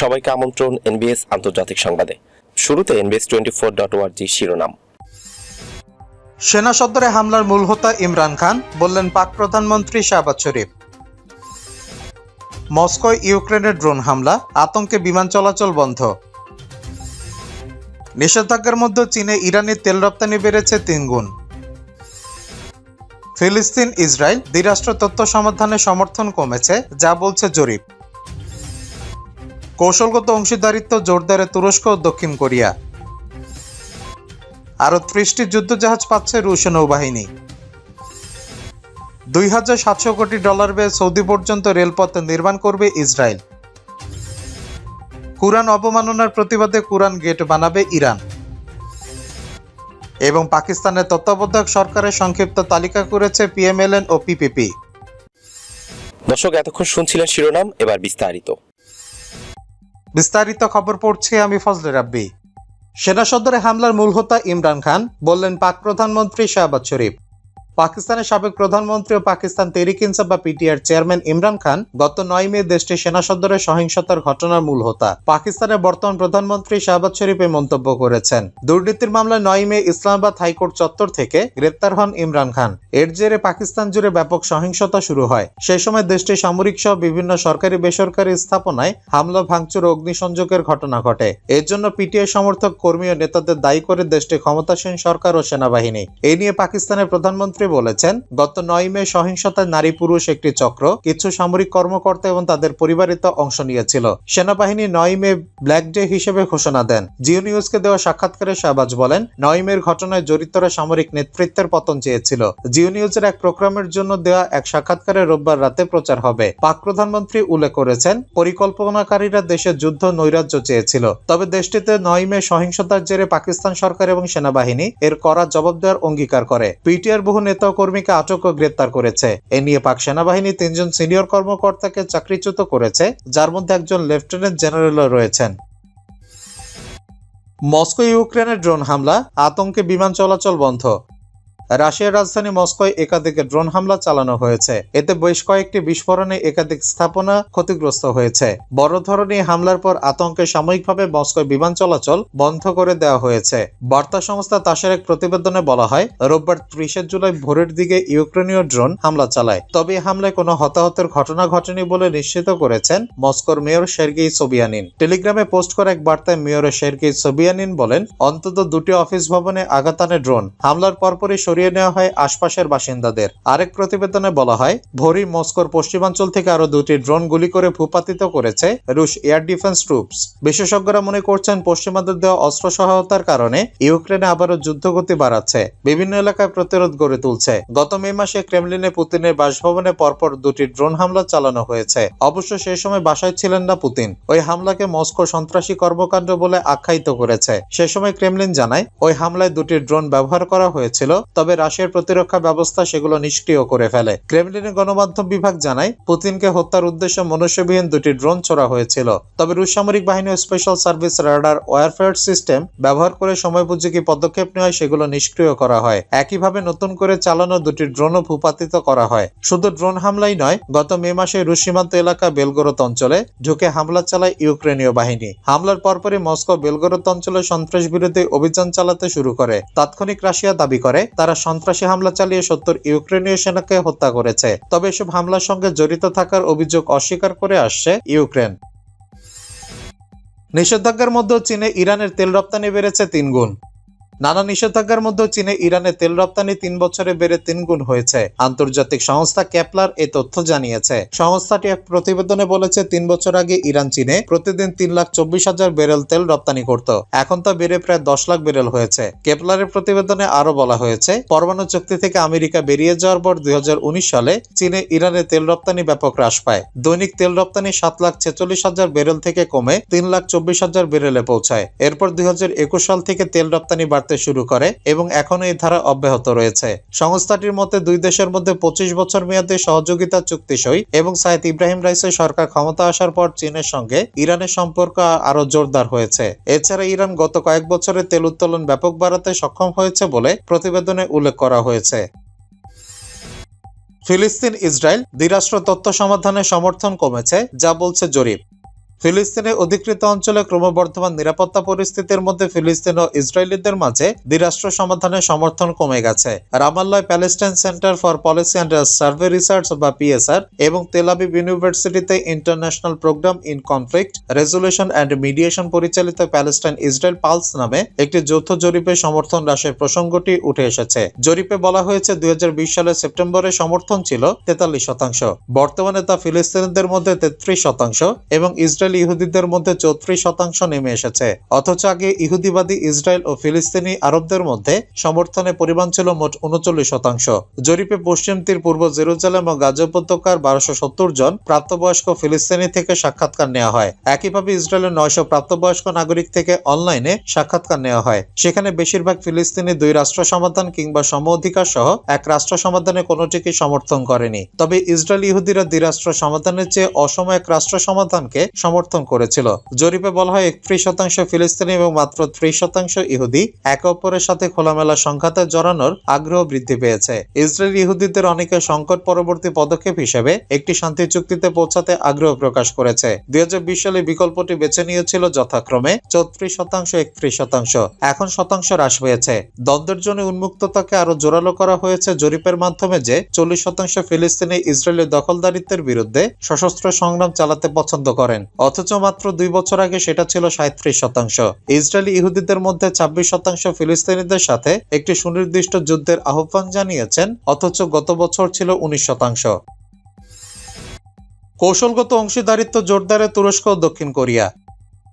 সবাইকে আমন্ত্রণ এনবিএস আন্তর্জাতিক সংবাদে। শুরুতে এনবিএস টোয়েন্টি ফোর ডট ওয়ার্জি শিরোনাম। সেনা সদরে হামলার মূল হোতা ইমরান খান, বললেন পাক প্রধানমন্ত্রী শাহবাজ শরীফ। মস্কোয় ইউক্রেনের ড্রোন হামলা, আতঙ্কে বিমান চলাচল বন্ধ। নিষেধাজ্ঞার মধ্যে চীনে ইরানের তেল রপ্তানি বেড়েছে তিনগুণ। ফিলিস্তিন, ইসরায়েল দ্বিরাষ্ট্র তথ্য সমাধানে সমর্থন কমেছে, যা বলছে জরিপ। কৌশলগত অংশীদারিত্ব জোরদারে তুরস্ক ও দক্ষিণ কোরিয়া। আরও ত্রিশটি যুদ্ধজাহাজ পাচ্ছে রুশ নৌবাহিনী। দুই হাজার সাতশো কোটি ডলার ব্যয়ে সৌদি পর্যন্ত রেলপথ নির্মাণ করবে ইসরায়েল। কুরআন অবমাননার প্রতিবাদে কুরআন গেট বানাবে ইরান। এবং পাকিস্তানের তত্ত্বাবধায়ক সরকারের সংক্ষিপ্ত তালিকা করেছে পিএমএলএন ও পিপিপি। দর্শক, এতক্ষণ শুনছিলেন শিরোনাম, এবার বিস্তারিত। বিস্তারিত খবর পড়ছি আমি ফজলে রাব্বি। সেনা সদরে হামলার মূল হোতা ইমরান খান, বললেন পাক প্রধানমন্ত্রী শাহবাজ শরীফ। পাকিস্তানের সাবেক প্রধানমন্ত্রী ও পাকিস্তান তেরিক ইনসাফ বা পিটিআর চেয়ারম্যান ইমরান খান গত নয় মে দেশটির সেনা সদরে সহিংসতার ঘটনার মূল হোতা। পাকিস্তানের বর্তমান প্রধানমন্ত্রী শাহবাজ শরীফ এই মন্তব্য করেছেন। দুর্নীতির মামলায় নয় মে ইসলামাবাদ হাইকোর্ট চত্বর থেকে গ্রেপ্তার হন ইমরান খান। এর জেরে পাকিস্তান জুড়ে ব্যাপক সহিংসতা শুরু হয়। সেই সময় দেশটির সামরিক সহ বিভিন্ন সরকারি বেসরকারি স্থাপনায় হামলা, ভাঙচুর ও অগ্নিসংযোগের ঘটনা ঘটে। এর জন্য পিটিআই সমর্থক, কর্মী ও নেতাদের দায়ী করে দেশটির ক্ষমতাসীন সরকার ও সেনাবাহিনী। এ নিয়ে পাকিস্তানের প্রধানমন্ত্রী বলেছেন, গত নয় মে সহিংসতায় নারী পুরুষ একটি চক্র কিছু সামরিক কর্মকর্তা এবং তাদের পরিবারিত অংশ নিয়েছিল। সেনাবাহিনী নয় মে ব্ল্যাক ডে হিসেবে ঘোষণা দেন। জিও নিউজকে দেওয়া সাক্ষাৎকারে শাহবাজ বলেন, নয় মের ঘটনায় জড়িতরা সামরিক নেতৃত্বের পতন চেয়েছিল। জিও নিউজের এক প্রোগ্রামের জন্য দেওয়া এক সাক্ষাৎকারে রোববার রাতে প্রচার হবে। পাক প্রধানমন্ত্রী উল্লেখ করেছেন, পরিকল্পনাকারীরা দেশে যুদ্ধ নৈরাজ্য চেয়েছিল। তবে দেশটিতে নয় মে সহিংসতার জেরে পাকিস্তান সরকার এবং সেনাবাহিনী এর কড়া জবাব দেওয়ার অঙ্গীকার করে। পিটিআর বহু নেতা কর্মীকে আটক ও গ্রেপ্তার করেছে। এ নিয়ে পাক সেনাবাহিনী তিনজন সিনিয়র কর্মকর্তাকে চাকরিচ্যুত করেছে, যার মধ্যে একজন লেফটেন্যান্ট জেনারেলও রয়েছেন। মস্কো ইউক্রেনের ড্রোন হামলা, আতঙ্কে বিমান চলাচল বন্ধ। রাশিয়ার রাজধানী মস্কোয় একাধিক ড্রোন হামলা চালানো হয়েছে। এতে বেশ কয়েকটি বিস্ফোরণে একাধিক স্থাপনা ক্ষতিগ্রস্ত হয়েছে। বড় ধরনের হামলার পর আতঙ্কে সাময়িকভাবে মস্কোয় বিমান চলাচল বন্ধ করে দেওয়া হয়েছে। বার্তা সংস্থা তাসের এক প্রতিবেদনে বলা হয়, রোববার ত্রিশে জুলাই ভোরের দিকে ইউক্রেনীয় ড্রোন হামলা চালায়। তবে হামলায় কোনো হতাহতের ঘটনা ঘটেনি বলে নিশ্চিত করেছেন মস্কোর মেয়র সের্গেই সোবিয়ানিন। টেলিগ্রামে পোস্ট করা এক বার্তায় মেয়র সের্গেই সোবিয়ানিন বলেন, অন্তত দুটি অফিস ভবনে আঘাত ড্রোন। হামলার পরপরই সরিয়ে নেওয়া হয় আশপাশের বাসিন্দাদের। আরেক প্রতিবেদনে বলা হয় ভোরি মস্কোর পশ্চিমাঞ্চল থেকে আরও দুটি ড্রোন গুলি করে ভূপাতিত করেছে রুশ এয়ার ডিফেন্স ট্রুপস। বিশেষজ্ঞরা মনে করছেন, পশ্চিমাদের দেওয়া অস্ত্র সহায়তার কারণে ইউক্রেনে আবারও যুদ্ধগতি বাড়াচ্ছে। বিভিন্ন এলাকায় প্রতিরোধ গড়ে তুলছে। গত মে মাসে ক্রেমলিনে পুতিনের বাসভবনে পরপর দুটি ড্রোন হামলা চালানো হয়েছে। অবশ্য সেই সময় বাসায় ছিলেন না পুতিন। ওই হামলাকে মস্কো সন্ত্রাসী কর্মকাণ্ড বলে আখ্যায়িত করেছে। সে সময় ক্রেমলিন জানায়, ওই হামলায় দুটি ড্রোন ব্যবহার করা হয়েছিল, তবে রাশিয়ার প্রতিরক্ষা ব্যবস্থা সেগুলো নিষ্ক্রিয় করে ফেলে। ক্রেমলিনের গণমাধ্যম বিভাগ জানায়, পুতিনকে হত্যার উদ্দেশ্যে মনুষ্যবিহীন দুটি ড্রোন ছোড়া হয়েছিল। তবে রুশ সামরিক বাহিনী ও special service radar warfare system ব্যবহার করে সময় বুঝে পদক্ষেপ নেওয়ায় সেগুলো নিষ্ক্রিয় করা হয়। একইভাবে নতুন করে চালানো দুটি ড্রোনও ভূপাতিত করা হয়। শুধু ড্রোন হামলাই নয়, গত মে মাসে রুশ সীমান্ত এলাকা বেলগরত অঞ্চলে ঢুকে হামলা চালায় ইউক্রেনীয় বাহিনী। হামলার পরপরই মস্কো বেলগরত অঞ্চলে সন্ত্রাস বিরোধী অভিযান চালাতে শুরু করে। তাৎক্ষণিক রাশিয়া দাবি করে, তারা সন্ত্রাসী হামলা চালিয়ে সত্তর ইউক্রেনীয় সেনাকে হত্যা করেছে। তবে এসব হামলার সঙ্গে জড়িত থাকার অভিযোগ অস্বীকার করে আসছে ইউক্রেন। নিষেধাজ্ঞার মধ্যে চীনে ইরানের তেল রপ্তানি বেড়েছে তিন গুণ নানা নিষেধাজ্ঞার মধ্যে চীনে ইরানের তেল রপ্তানি তিন বছরে বেড়ে তিন গুণ হয়েছে। আন্তর্জাতিক সংস্থা ক্যাপলার এই তথ্য জানিয়েছে। সংস্থাটি এক প্রতিবেদনে বলেছে, তিন বছর আগে ইরান চীনে প্রতিদিন তিন লাখ চব্বিশ হাজার বেরেল তেল রপ্তানি করত। এখন তা বেড়ে প্রায় দশ লাখ বেরেল হয়েছে। কেপলারের প্রতিবেদনে আরও বলা হয়েছে, পরমাণু চুক্তি থেকে আমেরিকা বেরিয়ে যাওয়ার পর দুই হাজার উনিশ সালে চীনে ইরানের তেল রপ্তানি ব্যাপক হ্রাস পায়। দৈনিক তেল রপ্তানি সাত লাখ ছেচল্লিশ হাজার বেরেল থেকে কমে তিন লাখ চব্বিশ হাজার বেরেলে পৌঁছায়। এরপর দুই হাজার একুশ সাল থেকে তেল রপ্তানি বাড়তে শুরু করে এবং এখনও এই ধারা অব্যাহত রয়েছে। সংস্থাটির মতে, দুই দেশের মধ্যে পঁচিশ বছর মেয়াদে সহযোগিতা চুক্তি সই এবং সাইদ ইব্রাহিম রাইসের সরকার ক্ষমতা আসার পর চীনের সঙ্গে ইরানের সম্পর্ক আরও জোরদার হয়েছে। এছাড়া ইরান গত কয়েক বছরে তেল উত্তোলন ব্যাপক বাড়াতে সক্ষম হয়েছে বলে প্রতিবেদনে উল্লেখ করা হয়েছে। ফিলিস্তিন ইসরায়েল দ্বিরাষ্ট্র তত্ত্ব সমাধানে সমর্থন কমেছে, যা বলছে জরিপ। ফিলিস্তিনে অধিকৃত অঞ্চলে ক্রমবর্ধমান নিরাপত্তা পরিস্থিতির মধ্যে ফিলিস্তিন ও ইসরায়েলিদের মাঝে দ্বিরাষ্ট্র সমাধানের সমর্থন কমে গেছে। রামাল্লায় Palestine centre for policy and survey research বা পিএসআর এবং তেলাবিব ইউনিভার্সিটিতে international programme in conflict, resolution and mediation পরিচালিত প্যালেস্টাইন ইসরায়েল পালস নামে একটি যৌথ জরিপে সমর্থন হ্রাসের প্রসঙ্গটি উঠে এসেছে। জরিপে বলা হয়েছে, দুই হাজার বিশ সালের সেপ্টেম্বরে সমর্থন ছিল তেতাল্লিশ শতাংশ। বর্তমানে তা ফিলিস্তিনিদের মধ্যে তেত্রিশ শতাংশ এবং ইসরায়েল ইহুদিদের মধ্যে চৌত্রিশ শতাংশ নেমে এসেছে। অথচ আগে ইহুদিবাদী ইসরায়েল ও ফিলিস্তিনি আরবদের মধ্যে সমর্থনের পরিমাণ ছিল মোট উনচল্লিশ শতাংশ। জরিপে পশ্চিম তীর পূর্ব জেরুজালেম ও গাজা উপত্যকার বারোশো সত্তর জন প্রাপ্তবয়স্ক ফিলিস্তিনি থেকে সাক্ষাৎকার নেওয়া হয়। একইভাবে ইসরায়েলের নয়শো প্রাপ্তবয়স্ক নাগরিক থেকে অনলাইনে সাক্ষাৎকার নেওয়া হয়। সেখানে বেশিরভাগ ফিলিস্তিনি দুই রাষ্ট্র সমাধান কিংবা সম অধিকার সহ এক রাষ্ট্র সমাধানে কোনোটিকে সমর্থন করেনি। তবে ইসরায়েল ইহুদিরা দ্বিরাষ্ট্র সমাধানের চেয়ে অসম এক রাষ্ট্র সমাধানকে সমর্থন করেছিল। জরিপে বলা হয়, একত্রিশ শতাংশ ফিলিস্তিনি এবং মাত্র ত্রিশ শতাংশ ইহুদি একে অপরের সাথে খোলামেলা সংঘাতে জড়ানোর আগ্রহ বৃদ্ধি পেয়েছে। ইসরায়েল ইহুদিদের অনেকে সংকট পরবর্তী পদক্ষেপ হিসেবে একটি শান্তি চুক্তিতে পৌঁছাতে আগ্রহ প্রকাশ করেছে। দুই সালে বিকল্পটি বেছে নিয়েছিল যথাক্রমে চৌত্রিশ শতাংশ, একত্রিশ শতাংশ। এখন শতাংশ হ্রাস পেয়েছে। দ্বন্দ্বের জন্য উন্মুক্ততাকে আরও জোরালো করা হয়েছে জরিপের মাধ্যমে যে, চল্লিশ শতাংশ ফিলিস্তিনি ইসরায়েলের দখলদারিত্বের বিরুদ্ধে সশস্ত্র সংগ্রাম চালাতে পছন্দ করেন। অথচ মাত্র দুই বছর আগে সেটা ছিল সাঁত্রিশ শতাংশ। ইসরায়েলি ইহুদিদের মধ্যে ছাব্বিশ শতাংশ ফিলিস্তিনিদের সাথে একটি সুনির্দিষ্ট যুদ্ধের আহ্বান জানিয়েছেন, অথচ গত বছর ছিল উনিশ শতাংশ। কৌশলগত অংশীদারিত্ব জোরদারে তুরস্ক ও দক্ষিণ কোরিয়া।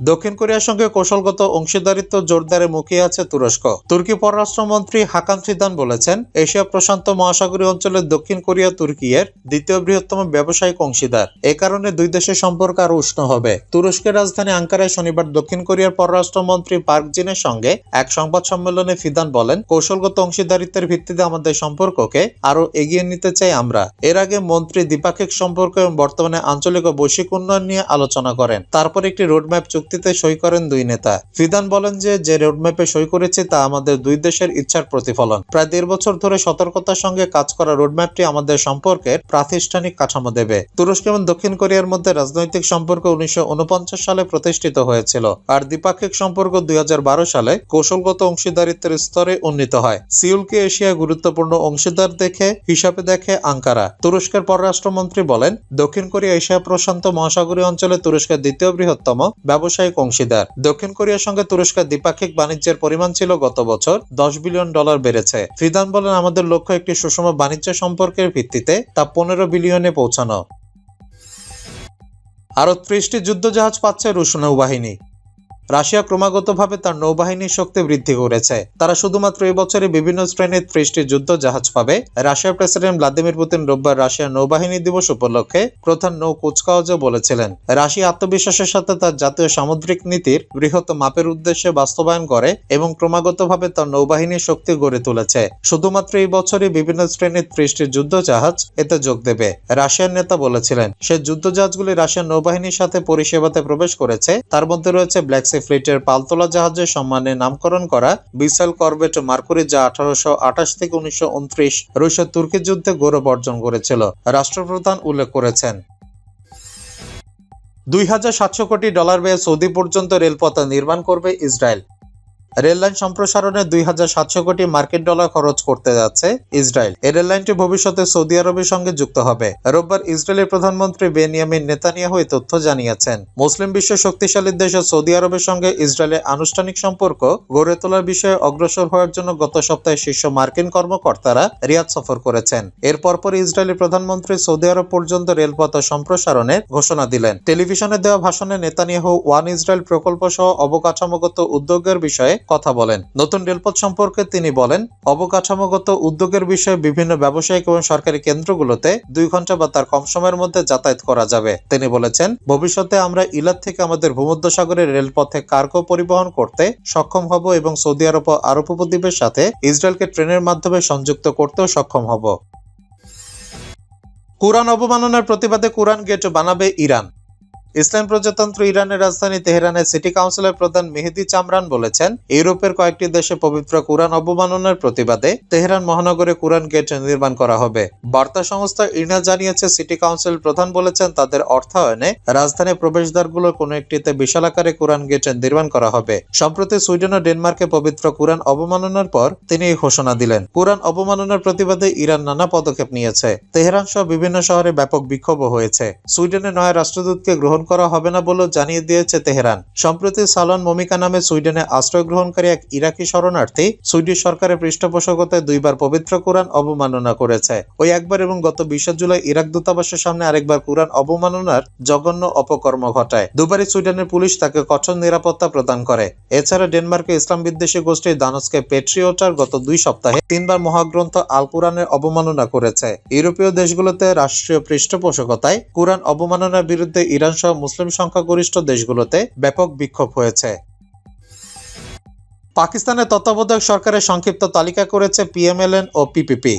দক্ষিণ কোরিয়ার সঙ্গে কৌশলগত অংশীদারিত্ব জোরদারে মুখিয়ে আছে তুরস্ক। তুর্কি পররাষ্ট্রমন্ত্রী হাকান ফিদান বলেছেন, এশিয়া প্রশান্ত মহাসাগরীয় অঞ্চলের দক্ষিণ কোরিয়া তুর্কি এর দ্বিতীয় বৃহত্তম ব্যবসায়িক অংশীদার। এ কারণে দুই দেশের সম্পর্ক আরও উষ্ণ হবে। তুরস্কের রাজধানী আঙ্কারায় শনিবার দক্ষিণ কোরিয়ার পররাষ্ট্রমন্ত্রী পার্ক জিনের সঙ্গে এক সংবাদ সম্মেলনে ফিদান বলেন, কৌশলগত অংশীদারিত্বের ভিত্তিতে আমাদের সম্পর্ককে আরও এগিয়ে নিতে চাই আমরা। এর আগে মন্ত্রী দ্বিপাক্ষিক সম্পর্ক এবং বর্তমানে আঞ্চলিক ও বৈশ্বিক উন্নয়ন নিয়ে আলোচনা করেন। তারপর একটি রোডম্যাপ চুক্তিতে সই করেন দুই নেতা। ফিদান বলেন যে যে রোডম্যাপে সই করেছে তা আমাদের দুই দেশের ইচ্ছার প্রতিফলন। প্রায় দেড় বছর ধরে সতর্কতার সঙ্গে কাজ করা রোডম্যাপটি আমাদের সম্পর্কের প্রাতিষ্ঠানিক কাঠামো দেবে। তুরস্ক এবং দক্ষিণ কোরিয়ার মধ্যে রাজনৈতিক সম্পর্ক উনিশশো সালে প্রতিষ্ঠিত হয়েছিল আর দ্বিপাক্ষিক সম্পর্ক দুই হাজার বারো সালে কৌশলগত অংশীদারিত্বের স্তরে উন্নীত হয়। সিউলকে এশিয়ায় গুরুত্বপূর্ণ অংশীদার দেখে, হিসাবে দেখে আঙ্কারা। তুরস্কের পররাষ্ট্রমন্ত্রী বলেন, দক্ষিণ কোরিয়া এশিয়া প্রশান্ত মহাসাগরীয় অঞ্চলে তুরস্কের দ্বিতীয় বৃহত্তম ব্যবসায়িক অংশীদার। দক্ষিণ কোরিয়ার সঙ্গে তুরস্কের দ্বিপাক্ষিক বাণিজ্যের পরিমাণ ছিল গত বছর দশ বিলিয়ন ডলার বেড়েছে। ফিদান বলেন, আমাদের লক্ষ্য একটি সুষম বাণিজ্য সম্পর্কের ভিত্তিতে তা পনেরো বিলিয়নে পৌঁছানো। আরও ত্রিশটি যুদ্ধজাহাজ পাচ্ছে রুশ নৌবাহিনী। রাশিয়া ক্রমাগতভাবে তার নৌবাহিনীর শক্তি বৃদ্ধি করেছে। তারা শুধুমাত্র এই বছরে বিভিন্ন শ্রেণির ত্রিশটি যুদ্ধ জাহাজ পাবে। রাশিয়ার প্রেসিডেন্ট ভ্লাদিমির পুতিন রোববার রাশিয়ার নৌবাহিনী দিবস উপলক্ষে প্রধান নৌ কুচকাওয়াজও বলেছিলেন, রাশিয়া আত্মবিশ্বাসের সাথে তার জাতীয় সামুদ্রিক নীতির বৃহৎ মাপের উদ্দেশ্যে বাস্তবায়ন করে এবং ক্রমাগতভাবে তার নৌবাহিনীর শক্তি গড়ে তুলেছে। শুধুমাত্র এই বছরই বিভিন্ন শ্রেণির ত্রিশটি যুদ্ধ জাহাজ এতে যোগ দেবে। রাশিয়ার নেতা বলেছিলেন, সে যুদ্ধ জাহাজগুলি রাশিয়ার নৌবাহিনীর সাথে পরিষেবাতে প্রবেশ করেছে। তার মধ্যে রয়েছে ব্ল্যাক সি ফ্লিটের পালতোলা জাহাজের সম্মানে নামকরণ করা বিশাল করবেট মার্কুরি যা আঠারোশো আঠাশ থেকে উনিশশো উনত্রিশ রুশ তুর্কি যুদ্ধে গৌরব অর্জন করেছিল, রাষ্ট্রপ্রধান উল্লেখ করেছেন। দুই হাজার সাতশো কোটি ডলার ব্যয়ে সৌদি পর্যন্ত রেলপথ নির্মাণ করবে ইসরায়েল। রেললাইন সম্প্রসারণে দুই হাজার সাতশো কোটি মার্কিন ডলার খরচ করতে যাচ্ছে ইসরায়েল। এই রেললাইনটি ভবিষ্যতে সৌদি আরবের সঙ্গে যুক্ত হবে। রোববার ইসরায়েলের প্রধানমন্ত্রী বেনিয়ামিন নেতানিয়াহু এই তথ্য জানিয়েছেন। মুসলিম বিশ্ব শক্তিশালী দেশ সৌদি আরবের সঙ্গে ইসরায়েলের আনুষ্ঠানিক সম্পর্ক গড়ে তোলার বিষয়ে অগ্রসর হওয়ার জন্য গত সপ্তাহে শীর্ষ মার্কিন কর্মকর্তারা রিয়াদ সফর করেছেন। এর পরপর ইসরায়েলি প্রধানমন্ত্রী সৌদি আরব পর্যন্ত রেলপথ সম্প্রসারণের ঘোষণা দিলেন। টেলিভিশনে দেওয়া ভাষণে নেতানিয়াহু ওয়ান ইসরায়েল প্রকল্প সহ অবকাঠামোগত উদ্যোগের বিষয়ে কথা বলেন। নতুন রেলপথ সম্পর্কে তিনি বলেন, অবকাঠামোগত উদ্যোগের বিষয়ে বিভিন্ন ব্যবসায়িক এবং সরকারি কেন্দ্রগুলোতে দুই ঘণ্টা বা তার কম সময়ের মধ্যে যাতায়াত করা যাবে। তিনি বলেছেন, ভবিষ্যতে আমরা ইলাদ থেকে আমাদের ভূমধ্যসাগরের রেলপথে কার্গো পরিবহন করতে সক্ষম হব এবং সৌদি আরব ও আরব উপদ্বীপের সাথে ইসরায়েলকে ট্রেনের মাধ্যমে সংযুক্ত করতেও সক্ষম হব। কোরআন অবমাননার প্রতিবাদে কোরআন গেট বানাবে ইরান। ইসলাম প্রজাতন্ত্র ইরানের রাজধানী তেহরানের সিটি কাউন্সিলের প্রধান মেহেদি চামরান বলেছেন, ইউরোপের কয়েকটি দেশে পবিত্র কুরআন অবমাননার প্রতিবাদে তেহরান মহানগরে কোরআন গেট নির্মাণ করা হবে। বার্তা সংস্থা ইরনা জানিয়েছে, সিটি কাউন্সিল প্রধান বলেছেন, তাদের অর্থায়নে রাজধানী প্রবেশদ্বারগুলোর কোনো একটিতে বিশাল আকারে কোরআন গেট নির্মাণ করা হবে। সম্প্রতি সুইডেন ও ডেনমার্কে পবিত্র কুরআন অবমাননার পর তিনি এই ঘোষণা দিলেন। কুরআন অবমাননার প্রতিবাদে ইরান নানা পদক্ষেপ নিয়েছে। তেহরান সহ বিভিন্ন শহরে ব্যাপক বিক্ষোভ হয়েছে। সুইডেনের নয়া রাষ্ট্রদূতকে গ্রহণ করা হবে না বলেও জানিয়ে দিয়েছে তেহরান। সম্প্রতি সালন মমিকা নামে সুইডেনে আশ্রয় গ্রহণকারী এক ইরাকি শরণার্থী সুইডিশ সরকারের পৃষ্ঠপোষকতায় দুইবার পবিত্র কোরআন অবমাননা করেছে। ওই একবার এবং গত বিশে জুলাই ইরাক দূতাবাসের সামনে আরেকবার কোরআন অবমাননার জঘন্য অপকর্ম ঘটায়। দুবারই সুইডেনের পুলিশ তাকে কঠোর নিরাপত্তা প্রদান করে। এছাড়া ডেনমার্কে ইসলাম বিদ্বেষী গোষ্ঠী দানসকে পেট্রিওটার গত দুই সপ্তাহে তিনবার মহাগ্রন্থ আল কোরআনের অবমাননা করেছে। ইউরোপীয় দেশগুলোতে রাষ্ট্রীয় পৃষ্ঠপোষকতায় কোরআন অবমাননার বিরুদ্ধে ইরান সহ মুসলিম সংখ্যাগরিষ্ঠ দেশগুলোতে ব্যাপক বিক্ষোভ হয়েছে। পাকিস্তানের তত্ত্বাবধায়ক সরকারের সংক্ষিপ্ত তালিকা করেছে পিএমএলএন ও পিপিপি।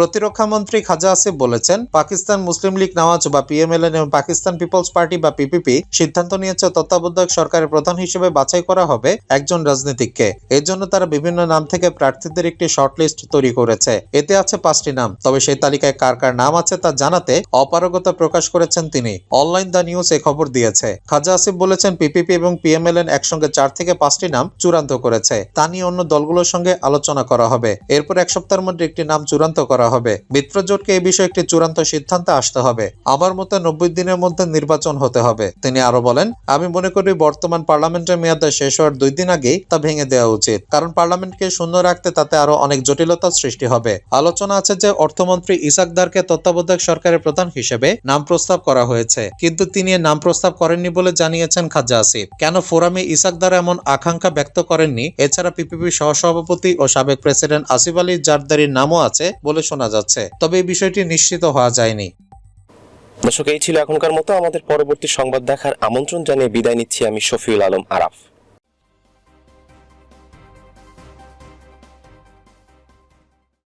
প্রতিরক্ষা মন্ত্রী খাজা আসিফ বলেছেন, পাকিস্তান মুসলিম লীগ নওয়াজ বা পিএমএলএন এবং পাকিস্তান পিপলস পার্টি বা পিপিপি সিদ্ধান্ত নিয়েছে তত্ত্বাবধায়ক সরকারের প্রধান হিসেবে বাছাই করা হবে একজন রাজনীতিককে। এর জন্য তারা বিভিন্ন নাম থেকে প্রার্থীদের একটি শর্টলিস্ট তৈরি করেছে। এতে আছে পাঁচটি নাম, তবে সেই তালিকায় কার কার নাম আছে তা জানাতে অপারগতা প্রকাশ করেছেন তিনি। অনলাইন দ্য নিউজ এ খবর দিয়েছে, খাজা আসিফ বলেছেন পিপিপি এবং পিএমএলএন একসঙ্গে চার থেকে পাঁচটি নাম চূড়ান্ত করেছে। তা নিয়ে অন্য দলগুলোর সঙ্গে আলোচনা করা হবে। এরপর এক সপ্তাহের মধ্যে একটি নাম চূড়ান্ত করা হবে। মিত্রজোটকে এই বিষয়ে একটি চূড়ান্ত সিদ্ধান্তে আসতে হবে। আমার মতে নব্বই দিনের মধ্যে নির্বাচন হতে হবে। তিনি আরও বলেন, আমি মনে করি বর্তমান পার্লামেন্টের মেয়াদে শেষ হওয়ার দুই দিন আগেই তা ভেঙে দেওয়া উচিত। কারণ পার্লামেন্টকে শূন্য রাখতে তাতে আরও অনেক জটিলতার সৃষ্টি হবে। আলোচনা আছে যে, অর্থমন্ত্রী ইসাকদারকে তত্ত্বাবধায়ক সরকারের প্রধান হিসেবে নাম প্রস্তাব করা হয়েছে। কিন্তু তিনি নাম প্রস্তাব করেননি বলে জানিয়েছেন খাজা আসিফ। কেন ফোরামে ইসাকদার এমন আকাঙ্ক্ষা ব্যক্ত করেননি? এছাড়া পিপিপি সহসভাপতি ও সাবেক প্রেসিডেন্ট আসিফ আলী জারদারির নামও আছে বলে শোনা যাচ্ছে, তবে এই বিষয়টি নিশ্চিত হওয়া যায়নি। দর্শক, এই ছিল এখনকার মতো। আমাদের পরবর্তী সংবাদ দেখার আমন্ত্রণ জানিয়ে বিদায় নিচ্ছি আমি শফিউল আলম আরাফ।